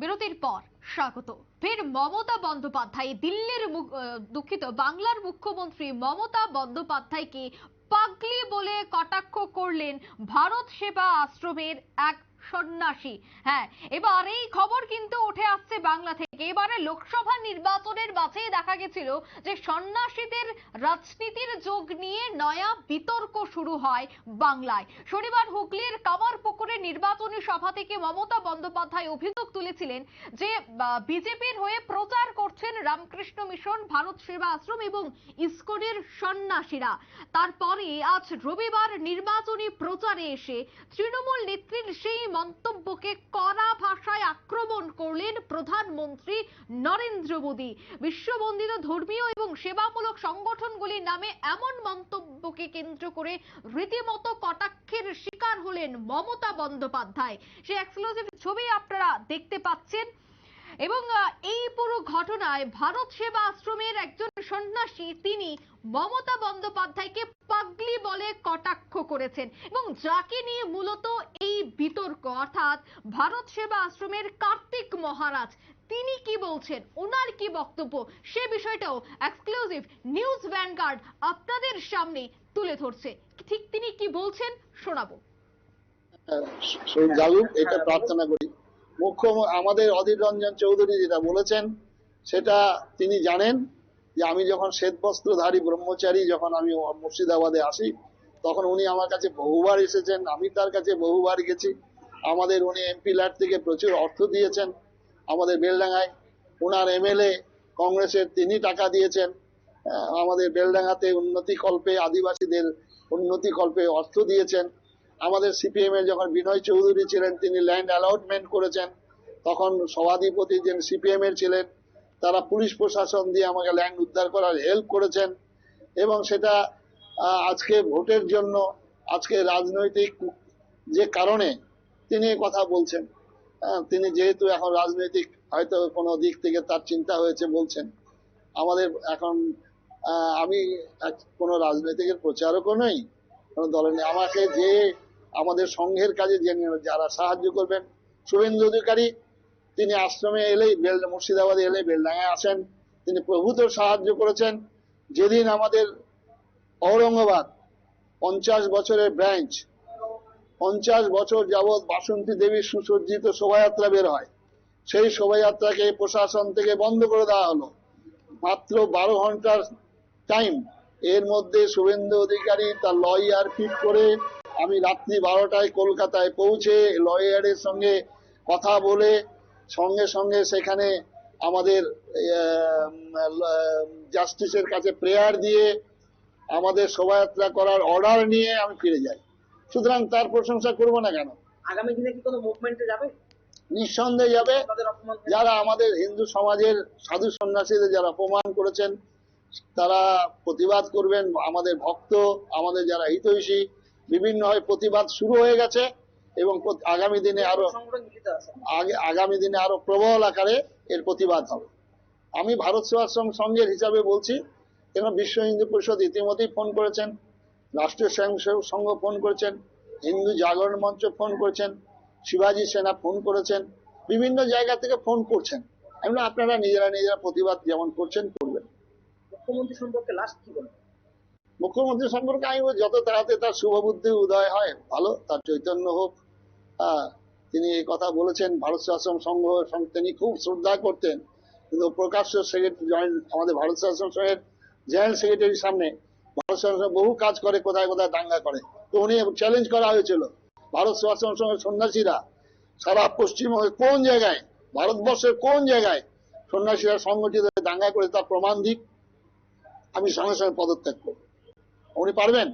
বিরতির পর স্বাগত। ফের মমতা বন্দ্যোপাধ্যায়, দিল্লির দুঃখিত, বাংলার মুখ্যমন্ত্রী মমতা বন্দ্যোপাধ্যায়কে পাগলি বলে কটাক্ষ করলেন ভারত সেবা আশ্রমের এক সন্ন্যাসী। হ্যাঁ এবার এই খবর কিন্তু উঠে আসছে বাংলা থেকে। এবারে লোকসভা নির্বাচনের মাঝেই দেখা গেছিল যে সন্ন্যাসীদের রাজনীতির যোগ নিয়ে নয়া বিতর্ক শুরু হয় বাংলায়। শনিবার হুগলির নির্বাচনী সভা থেকে মমতা বন্দ্যোপাধ্যায় অভিযোগ তুলেছিলেন যে বিজেপির হয়ে প্রচার করছেন রামকৃষ্ণ মিশন, ভারত সেবা আশ্রম এবং ইসকনের সন্ন্যাসীরা। তারপরে আজ রবিবার নির্বাচনী প্রচারে এসে তৃণমূল নেত্রীর সেই মন্তব্যকে কড়া ভাষায় আক্রমণ করলেন প্রধানমন্ত্রী নরেন্দ্র মোদী। বিশ্ববন্দিত ধর্মীয় এবং সেবামূলক সংগঠনগুলির নামে এমন মন্তব্যকে কেন্দ্র করে রীতিমতো কটাক্ষের শিকার হলেন মমতা বন্দ্যোপাধ্যায়। সে এক্সক্লুসিভ ছবি আপনারা দেখতে পাচ্ছেন। এবং এই পুরো ঘটনায় ভারত সেবা আশ্রমের একজন সন্ন্যাসী, তিনি মমতা বন্দ্যোপাধ্যায়কে পাগলি বলে কটাক্ষ করেছেন। এবং যাকে নিয়ে মূলত এই বিতর্ক, অর্থাৎ ভারত সেবা আশ্রমের কার্তিক মহারাজ, তিনি কি বলছেন ওনার কি বক্তব্য, সে বিষয়টাও এক্সক্লুসিভ নিউজ ভ্যানগার্ড আপনাদের সামনে তুলে ধরছে। ঠিক তিনি কি বলছেন, শোনাবো। শহীদ জাগুক এটা প্রার্থনা করি। মুখ্য আমাদের অধীর রঞ্জন চৌধুরী যেটা বলেছেন সেটা তিনি জানেন যে আমি যখন শ্বেত বস্ত্রধারী ব্রহ্মচারী যখন আমি মুর্শিদাবাদে আসি তখন উনি আমার কাছে বহুবার এসেছেন আমি তার কাছে বহুবার গেছি। আমাদের উনি এমপি ল্যাট থেকে প্রচুর অর্থ দিয়েছেন। আমাদের বেলডাঙ্গায় ওনার এমএলএ কংগ্রেসের তিনি টাকা দিয়েছেন। আমাদের বেলডাঙ্গাতে উন্নতি কল্পে আদিবাসীদের উন্নতি কল্পে অর্থ দিয়েছেন। আমাদের সিপিএম এর যখন বিনয় চৌধুরী ছিলেন, তিনি ল্যান্ড অ্যালটমেন্ট করেছেন। তখন সভাধিপতি যে সিপিএম এর ছিলেন, তারা পুলিশ প্রশাসন দিয়ে আমাকে ল্যান্ড উদ্ধার করার হেল্প করেছেন এবং সেটা আজকে ভোটের জন্য, আজকে রাজনৈতিক যে কারণে তিনি কথা বলছেন তিনি যেহেতু এখন রাজনৈতিক হয়তো কোনো দিক থেকে তার চিন্তা হয়েছে বলছেন। আমাদের এখন আমি কোনো রাজনৈতিকের প্রচারকও নই, কোনো দলের নেই। আমাকে যে আমাদের সংঘের কাজে যারা সাহায্য করবেন, শুভেন্দু অধিকারী, তিনি আশ্রমে এলেই বেল, মুর্শিদাবাদে এলে বেলডাঙ্গায় আসেন। তিনি প্রভূত সাহায্য করেছেন। যেদিন আমাদের ঔরঙ্গাবাদ পঞ্চাশ বছরের ব্রাঞ্চ, পঞ্চাশ বছর যাবৎ বাসন্তী দেবীর সুসজ্জিত শোভাযাত্রা বের হয়। সেই শোভাযাত্রাকে প্রশাসন থেকে বন্ধ করে দেওয়া হলো। মাত্র বারো ঘণ্টার টাইম এর মধ্যে শুভেন্দু অধিকারী তার লয়ার ফিট করে আমি রাত্রি বারোটায় কলকাতায় পৌঁছে লয়ারের সঙ্গে কথা বলে সঙ্গে সঙ্গে সেখানে আমাদের জাস্টিসের কাছে প্রেয়ার দিয়ে আমাদের শোভাযাত্রা করার অর্ডার নিয়ে আমি ফিরে যাই। সুতরাং তার প্রশংসা করব না কেন? আগামী দিনে কি কোনো মুভমেন্টে যাবে? নিঃসন্দেহে যাবে। যারা আমাদের হিন্দু সমাজের সাধু সন্ন্যাসীদের যারা অপমান করেছেন তারা প্রতিবাদ করবেন। আমাদের ভক্ত আমাদের যারা হিতৈষী বিভিন্ন হয় প্রতিবাদ শুরু হয়ে গেছে এবং আগামী দিনে আরও আগামী দিনে আরও প্রবল আকারে এর প্রতিবাদ হবে। আমি ভারত সেবাশ্রম সংঘের হিসাবে বলছি এবং বিশ্ব হিন্দু পরিষদ ইতিমধ্যেই ফোন করেছেন, রাষ্ট্রীয় স্বয়ংসেবক সংঘ ফোন করেছেন, হিন্দু জাগরণ মঞ্চ ফোন করেছেন, শিবাজি সেনা ফোন করেছেন, বিভিন্ন জায়গা থেকে ফোন করছেন। এমন আপনারা নিজেরা নিজেরা প্রতিবাদ যেমন করছেন, করবেন। মুখ্যমন্ত্রী সম্পর্কে লাস্ট কি বলবেন? মুখ্যমন্ত্রী সম্পর্কে আমি বলছি, যত তাড়াতাড়ি তার শুভবুদ্ধি উদয় হয় ভালো তার চৈতন্য হোক। হ্যাঁ তিনি এই কথা বলেছেন ভারত সেবাশ্রম সংঘ তিনি খুব শ্রদ্ধা করতেন। কিন্তু প্রকাশ্য সেক্রেটারি জয়েন্ট আমাদের ভারত সেবাশ্রম সংঘের জয়েন্ট সেক্রেটারির সামনে ভারত সেবাশ্রম বহু কাজ করে কোথায় কোথায় দাঙ্গা করে। তো উনি চ্যালেঞ্জ করা হয়েছিল ভারত সেবাশ্রম সংঘের সন্ন্যাসীরা সারা পশ্চিমবঙ্গের কোন জায়গায় ভারতবর্ষের কোন জায়গায় সন্ন্যাসীরা সংগঠিত দাঙ্গা করে তার প্রমাণ দিক আমি সঙ্গে সঙ্গে পদত্যাগ করব। উনি পারবেন?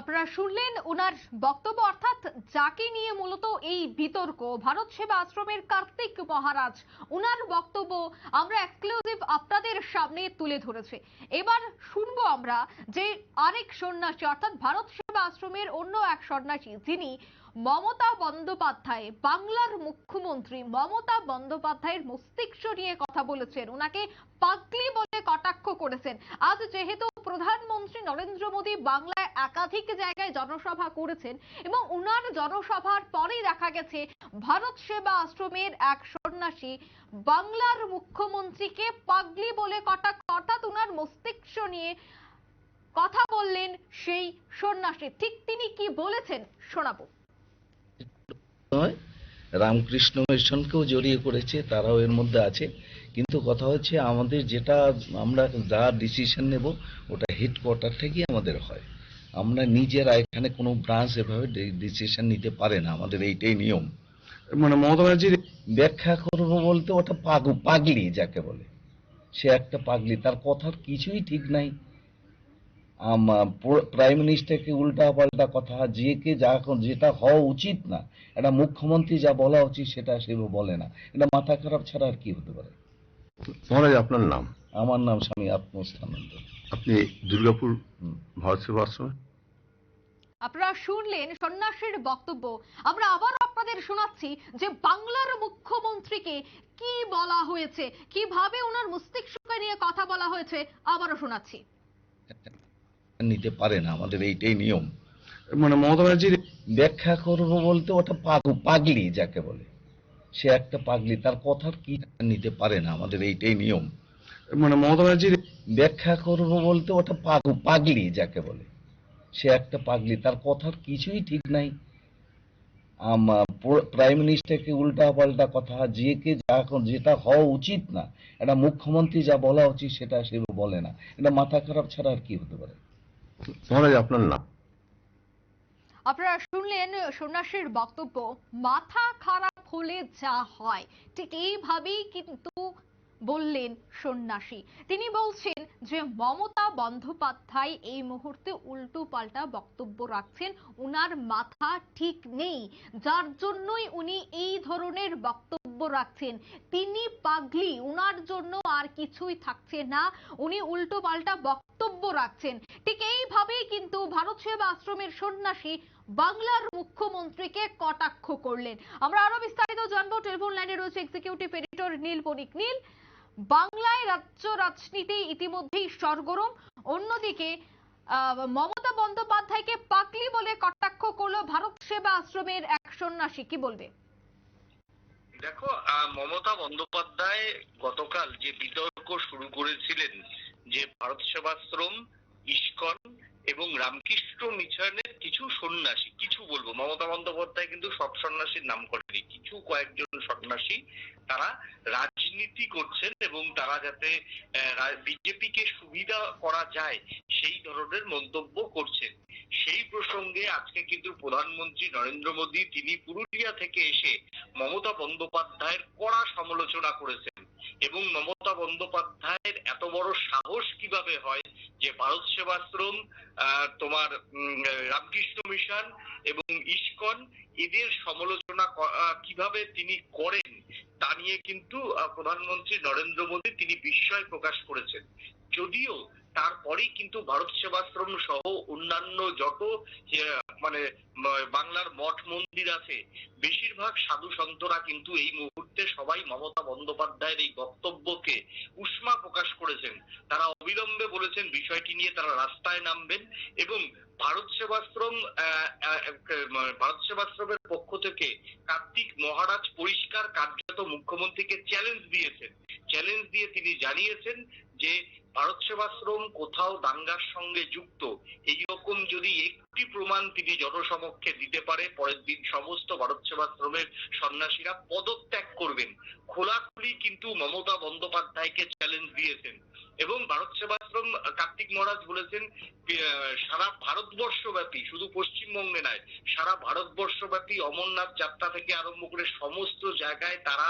আপনারা শুনলেন ওনার বক্তব্য, অর্থাৎ যাকে নিয়ে মূলত এই বিতর্ক, ভারত সেবা আশ্রমের কার্তিক মহারাজ ওনার বক্তব্য আমরা এক্সক্লুসিভ আপনাদের সামনে তুলে ধরেছে। এবার শুনব আমরা যে আরেক সন্ন্যাসী, অর্থাৎ ভারত সেবা আশ্রমের অন্য এক সন্ন্যাসী, যিনি মমতা বন্দ্যোপাধ্যায়, বাংলার মুখ্যমন্ত্রী মমতা বন্দ্যোপাধ্যায়ের মস্তিষ্ক নিয়ে কথা বলেছেন। ওনাকে পাগলি বলে কটাক্ষ করেছেন। আজ যেহেতু প্রধানমন্ত্রী নরেন্দ্র মোদী বাংলায় একাধিক জায়গায় জনসভা করেছেন এবং উনার জনসভার পরেই দেখা গেছে, ভারত সেবা আশ্রমের এক সন্ন্যাসী বাংলার মুখ্যমন্ত্রীকে পাগলি বলে কটাক্ষ, অর্থাৎ উনার মস্তিষ্ক নিয়ে কথা বললেন সেই সন্ন্যাসী। ঠিক তিনি কি বলেছেন শোনাবো। নয় রামকৃষ্ণ মিশনকেও জড়িয়ে করেছে তারাও এর মধ্যে আছে। কিন্তু কথা হচ্ছে আমাদের যেটা আমরা যা ডিসিশন নেব ওটা হেডকোয়ার্টার থেকেই আমাদের হয়। আমরা নিজেরা এখানে কোনো ব্রাঞ্চ এভাবে ডিসিশন নিতে পারে না আমাদের এইটাই নিয়ম। মানে মমতা ব্যানার্জির ব্যাখ্যা করব বলতে ওটা পাগু পাগলি যাকে বলে। সে একটা পাগলি তার কথার কিছুই ঠিক নাই। প্রাইম মিনিস্টারকে উল্টা পাল্টা কথা যে কে যা যেটা হওয়া উচিত না একটা মুখ্যমন্ত্রী যা বলা উচিত সেটা সে বলে না। এটা মাথা খারাপ ছাড়া আর কি হতে পারে? মহারাজ আপনার নাম? আমার নাম স্বামী আত্মস্থানন্দ। আপনি দুর্গাপুর। ভারত সেবা আশ্রমে? আপনারা শুনলেন সন্ন্যাসীর বক্তব্য। আমরা আবার আপনাদের শোনাচ্ছি যে বাংলার মুখ্যমন্ত্রীকে কি বলা হয়েছে কীভাবে ওনার মস্তিষ্ককে নিয়ে কথা বলা হয়েছে আবারও শোনাচ্ছি। নিতে পারে না আমাদের এইটাই নিয়ম। মানে মমতা ব্যানার্জির ব্যাখ্যা করব বলতে ওটা পাগু পাগলি যাকে বলে। সে একটা পাগলি তার কথার কি নিতে পারে না আমাদের এইটাই নিয়ম। মানে মমতা ব্যানার্জির ব্যাখ্যা করব বলতে ওটা পাগু পাগলি যাকে বলে। সে একটা পাগলি তার কথার কিছুই ঠিক নাই। প্রাইম মিনিস্টারকে উল্টা পাল্টা কথা যে কে যা যেটা হওয়া উচিত না। একটা মুখ্যমন্ত্রী যা বলা উচিত সেটা সে বলে না। এটা মাথা খারাপ ছাড়া আর কি হতে পারে? মহারাজ, আপনার নাম? আপনারা শুনলেন সন্ন্যাসীর বক্তব্য, মাথা খারাপ হলে যা হয়। ঠিক এইভাবেই কিন্তু বললেন সন্ন্যাসী। তিনি বলছেন যে, মমতা বন্দ্যোপাধ্যায় এই মুহূর্তে উল্টো পাল্টা বক্তব্য রাখছেন। উনার মাথা ঠিক নেই। যার জন্যই উনি এই ধরনের বক্তব্য রাখছেন। তিনি পাগলি, উনার জন্য আর কিছুই থাকছে না। উনি উল্টো পাল্টা বক্তব্য রাখছেন। ঠিক এইভাবেই কিন্তু ভারত সেবা আশ্রমের সন্ন্যাসী বাংলার মুখ্যমন্ত্রীকে কটাক্ষ করলেন। আমরা আরও বিস্তারিত জানব। টেলিফোন লাইনে রয়েছে এক্সিকিউটিভ এডিটর নীল বণিক। নীল, বাংলায় রাজ্য রাজনীতি ইতিমধ্যেই সরগরম। অন্যদিকে মমতা বন্দ্যোপাধ্যায়কে পাকলি বলে কটাক্ষ করল ভারত সেবা আশ্রমের এক সন্ন্যাসী। কি বলবে? দেখো মমতা বন্দ্যোপাধ্যায় গতকাল যে বিতর্ক শুরু করেছিলেন যে ভারত সেবাশ্রম, ইস্কন এবং রামকৃষ্ণ মিশনের কিছু সন্ন্যাসী, কিছু বলব। মমতা বন্দ্যোপাধ্যায় কিন্তু সব সন্ন্যাসীর নাম করেনি। কিছু কয়েকজন সন্ন্যাসী তারা রাজনীতি করছেন এবং তারা যাতে বিজেপিকে সুবিধা করা যায়, সেই ধরনের মন্তব্য করছেন। সেই প্রসঙ্গে আজকে কিন্তু প্রধানমন্ত্রী নরেন্দ্র মোদী, তিনি পুরুলিয়া থেকে এসে মমতা বন্দ্যোপাধ্যায়ের কড়া সমালোচনা করেছেন। এবং মমতা বন্দ্যোপাধ্যায়ের এত বড় সাহস কীভাবে হয় যে ভারত সেবাশ্রম তোমার রামকৃষ্ণ মিশন এবং ইস্কন, এদের সমালোচনা কীভাবে তিনি করেন তা নিয়ে কিন্তু প্রধানমন্ত্রী নরেন্দ্র মোদী তিনি বিস্ময় প্রকাশ করেছেন। যদিও তারপরেই কিন্তু ভারত সেবাশ্রম সহ অন্যান্য যত মানে বাংলার মঠ মন্দির আছে, বেশিরভাগ সাধু সন্তরা কিন্তু এই মুহূর্তে সবাই মমতা বন্দ্যোপাধ্যায়ের এই বক্তব্যকে উষ্মা প্রকাশ করেছেন। তারা অবিলম্বে বলেছেন বিষয়টি নিয়ে তারা রাস্তায় নামবেন এবং ভারত সেবাশ্রম ভারত সেবাশ্রমের পক্ষ থেকে কার্তিক মহারাজ পরিষ্কার কার্যত মুখ্যমন্ত্রীকে চ্যালেঞ্জ দিয়েছেন। চ্যালেঞ্জ দিয়ে তিনি জানিয়েছেন যে ভারত সেবাশ্রম কোথাও দাঙ্গার সঙ্গে যুক্ত, এই রকম যদি একটি প্রমাণ তিনি জনসমক্ষে দিতে পারে, পরের দিন সমস্ত ভারত সেবাশ্রমের সন্ন্যাসীরা পদত্যাগ করবেন। খোলাখুলি কিন্তু মমতা বন্দ্যোপাধ্যায়কে চ্যালেঞ্জ দিয়েছেন। এবং ভারত সেবাশ্রম কার্তিক মহারাজ বলেছেন সারা ভারতবর্ষব্যাপী, শুধু পশ্চিমবঙ্গে নয়, সারা ভারতবর্ষব্যাপী অমরনাথ যাত্রা থেকে আরম্ভ করে সমস্ত জায়গায় তারা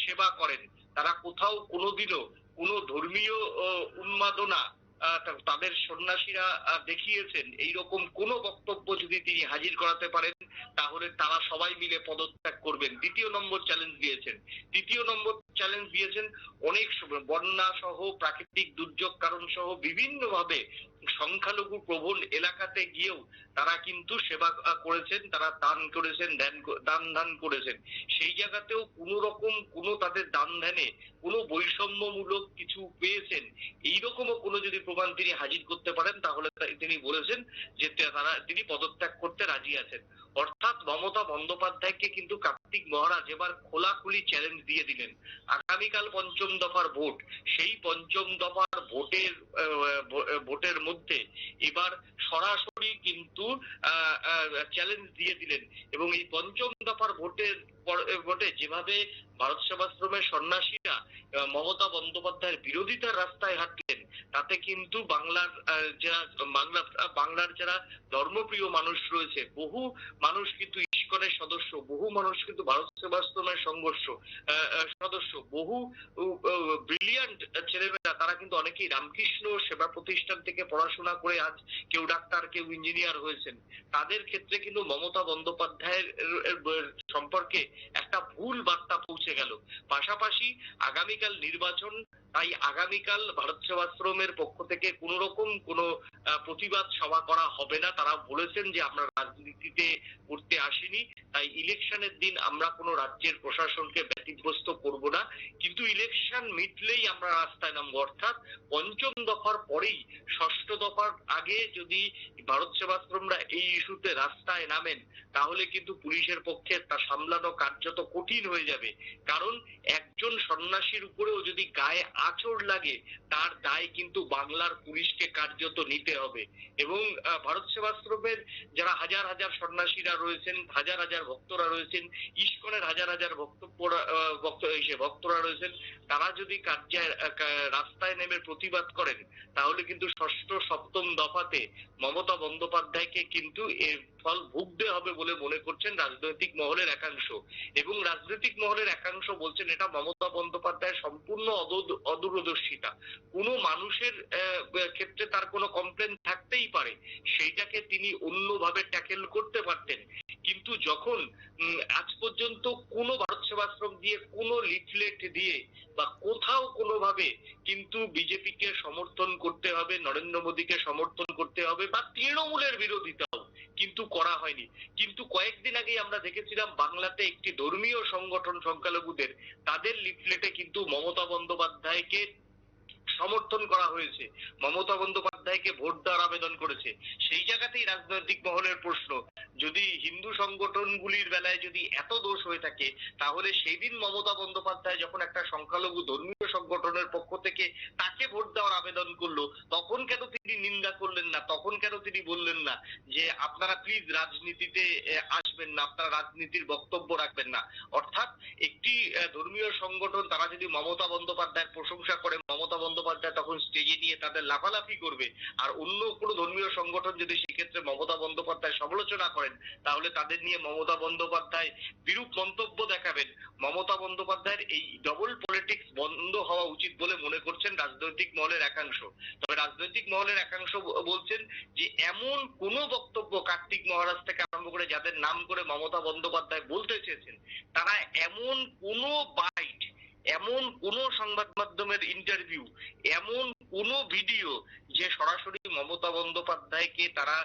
সেবা করেন। তারা কোথাও কোনোদিনও কোনো ধর্মীয় উন্মাদনা তাদের সন্ন্যাসীরা দেখিয়েছেন এই রকম কোন বক্তব্য যদি তিনি হাজির করাতে পারেন, তাহলে তারা সবাই মিলে পদত্যাগ করবেন। দ্বিতীয় নম্বর চ্যালেঞ্জ দিয়েছেন। তৃতীয় নম্বর চ্যালেঞ্জ দিয়েছেন, অনেক বন্যা সহ প্রাকৃতিক দুর্যোগ কারণ সহ বিভিন্ন ভাবে সংখ্যালঘু প্রবণ এলাকাতে গিয়েও তারা কিন্তু সেবা করেছেন, তারা দান করেছেন দান ধান করেছেন। সেই জায়গাতেও কোনো রকম কোনো তাদের দান ধ্যানে কোনো বৈষম্যমূলক কিছু পেয়েছেন। এইরকমও কোনো যদি প্রমাণ তিনি হাজির করতে পারেন, তাহলে তিনি বলেছেন যে তারা, তিনি পদত্যাগ করতে রাজি আছেন। অর্থাৎ মমতা বন্দ্যোপাধ্যায়কে কিন্তু কার্তিক মহারাজ এবার খোলাখুলি চ্যালেঞ্জ দিয়ে দিলেন। আগামীকাল পঞ্চম দফার ভোট। সেই পঞ্চম দফার ভোটের ভোটের মধ্যে এবার সরাসরি কিন্তু চ্যালেঞ্জ দিয়ে দিলেন। এবং এই পঞ্চম দফার ভোটের ভোটে যেভাবে ভারত সেবাশ্রমের সন্ন্যাসীরা মমতা বন্দ্যোপাধ্যায়ের বিরোধিতার রাস্তায় হাঁটলেন, তাতে কিন্তু বাংলার যারা, বাংলা, বাংলার যারা ধর্মপ্রিয় মানুষ রয়েছে, বহু মানুষ কিন্তু ইস্কনের সদস্য, বহু মানুষ কিন্তু ভারত সেবাশ্রমের সংঘর্ষ সদস্য, বহু ব্রিলিয়ান্ট ছেলেমেয়েরা, তারা কিন্তু অনেকেই রামকৃষ্ণ সেবা প্রতিষ্ঠান থেকে পড়াশোনা করে আজ কেউ ডাক্তার, কেউ ইঞ্জিনিয়ার হয়েছেন। তাদের ক্ষেত্রে কিন্তু মমতা বন্দ্যোপাধ্যায়ের সম্পর্কে একটা ভুল বার্তা পৌঁছে গেল। পাশাপাশি আগামীকাল নির্বাচন, তাই আগামীকাল ভারত সেবাশ্রমের পক্ষ থেকে কোন রকম কোন প্রতিবাদ সভা করা হবে না। তারা বলেছেন যে আমরা রাজনীতিতে করতে আসিনি। তাই ইলেকশনের দিন আমরা কোনো রাজ্যের প্রশাসনকে ব্যতিগ্রস্ত করব না। কিন্তু ইলেকশন মিটলেই আমরা রাস্তায় নামবো। অর্থাৎ পঞ্চম দফার পরেই ষষ্ঠ দফার আগে যদি ভারত সেবাশ্রমরা এই ইস্যুতে রাস্তায় নামেন, তাহলে কিন্তু পুলিশের পক্ষে তা সামলানো কার্যত কঠিন হয়ে যাবে। কারণ একজন সন্ন্যাসীর উপরেও যদি গায়ে আঁচড় লাগে, তার দায় কিন্তু বাংলার পুলিশকে কার্যত নিতে হবে। এবং ভারত সেবাশ্রমের যারা হাজার হাজার সন্ন্যাসীরা রয়েছেন, হাজার হাজার ভক্তরা রয়েছেন, ইস্কনের হাজার হাজার ভক্ত ভক্তরা রয়েছেন, তারা যদি কার্যে রাস্তায় নেমে প্রতিবাদ করেন, তাহলে কিন্তু ষষ্ঠ, সপ্তম দফাতে মমতা বন্দ্যোপাধ্যায়কে কিন্তু এর ফল ভুগতে হবে বলে মনে করছেন রাজনৈতিক মহলের একাংশ। এবং রাজনৈতিক মহলের একাংশ বলছেন এটা মমতা বন্দ্যোপাধ্যায়ের সম্পূর্ণ অদূরদর্শিতা। কোনো মানুষের ক্ষেত্রে তার কোনো কমপ্লেন থাকতেই পারে। সেইটাকে তিনি অন্যভাবে ট্যাকেল করতে পারতেন। কিন্তু যখন আজ পর্যন্ত কোনো ভারত সেবাশ্রম দিয়ে কোনো লিফলেট দিয়ে বা কোথাও কোনোভাবে কিন্তু বিজেপিকে সমর্থন করতে হবে, নরেন্দ্র মোদীকে সমর্থন করতে হবে বা তৃণমূলের বিরোধিতাও কিন্তু করা হয়নি। কিন্তু কয়েকদিন আগেই আমরা দেখেছিলাম বাংলাতে একটি ধর্মীয় সংগঠন সংখ্যালঘুদের, তাদের লিফলেটে কিন্তু মমতা বন্দ্যোপাধ্যায়কে সমর্থন করা হয়েছে। মমতা বন্দ্যোপাধ্যায়কে ভোট দেওয়ার আবেদন করেছে। সেই জায়গাতেই রাজনৈতিক মহলের প্রশ্ন যদি হিন্দু সংগঠনগুলির বেলায় যদি এত দোষ হয়ে থাকে, তাহলে সেই দিন মমতা বন্দ্যোপাধ্যায় যখন একটা সংখ্যালঘু ধর্মীয় সংগঠনের পক্ষ থেকে তাকে ভোট দেওয়ার আবেদন করল, তখন কেন তিনি নিন্দা করলেন না? তখন কেন তিনি বললেন না যে আপনারা প্লিজ রাজনীতিতে আসবেন না, আপনারা রাজনীতির বক্তব্য রাখবেন না? অর্থাৎ একটি ধর্মীয় সংগঠন, তারা যদি মমতা বন্দ্যোপাধ্যায়ের প্রশংসা করে, মমতা বন্দ্যোপাধ্যায় তখন স্টেজে নিয়ে তাদের লাফালাফি করবে, আর অন্য কোনো ধর্মীয় সংগঠন যদি সেক্ষেত্রে মমতা বন্দ্যোপাধ্যায় সমালোচনা করেন, তাহলে তাদের নিয়ে মমতা বন্দ্যোপাধ্যায় বিরূপ মন্তব্য দেখাবেন। মমতা বন্দ্যোপাধ্যায়ের এই ডবল পলিটিক্স বন্ধ হওয়া উচিত বলে মনে করছেন রাজনৈতিক মহলের একাংশ। তবে রাজনৈতিক মহলের একাংশ বলছেন যে এমন কোনো বক্তব্য কার্তিক মহারাজ থেকে আরম্ভ করে যাদের নাম করে মমতা বন্দ্যোপাধ্যায় বলতে চেয়েছেন, তারা এমন কোনো বাইট এমন কোন সংবাদ মাধ্যমের ইন্টারভিউ এমন কোন ভিডিও যে সরাসরি মমতা বন্দ্যোপাধ্যায়কে তারা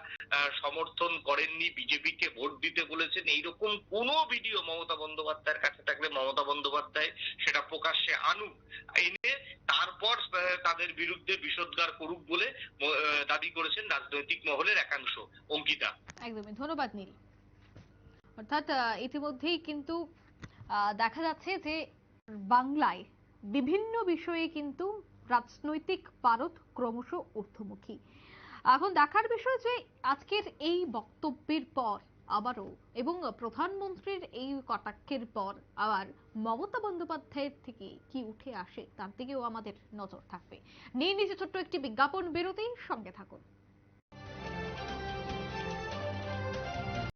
সমর্থন করেননি, বিজেপিকে ভোট দিতে বলেছেন, এইরকম কোন ভিডিও মমতা বন্দ্যোপাধ্যায়ের কাছে থাকলে মমতা বন্দ্যোপাধ্যায় সেটা প্রকাশ্যে আনুক। এনে তারপর তাদের বিরুদ্ধে বিষোদ্গার করুক বলে দাবি করেছেন রাজনৈতিক মহলের একাংশ। অঙ্কিতা। একদমই, ধন্যবাদ নীল। অর্থাৎ ইতিমধ্যেই কিন্তু দেখা যাচ্ছে যে বাংলায় বিভিন্ন বিষয়ে কিন্তু রাজনৈতিক পারদ ক্রমশ ঊর্ধ্বমুখী। এখন দেখার বিষয় যে আজকের এই বক্তব্যের পর আবারও এবং প্রধানমন্ত্রীর এই কটাক্ষের পর আবার মমতা বন্দ্যোপাধ্যায়ের থেকে কি উঠে আসে তার দিকেও আমাদের নজর থাকবে। নিয়ে নিচে ছোট্ট একটি বিজ্ঞাপন বেরোতেই সঙ্গে থাকুন।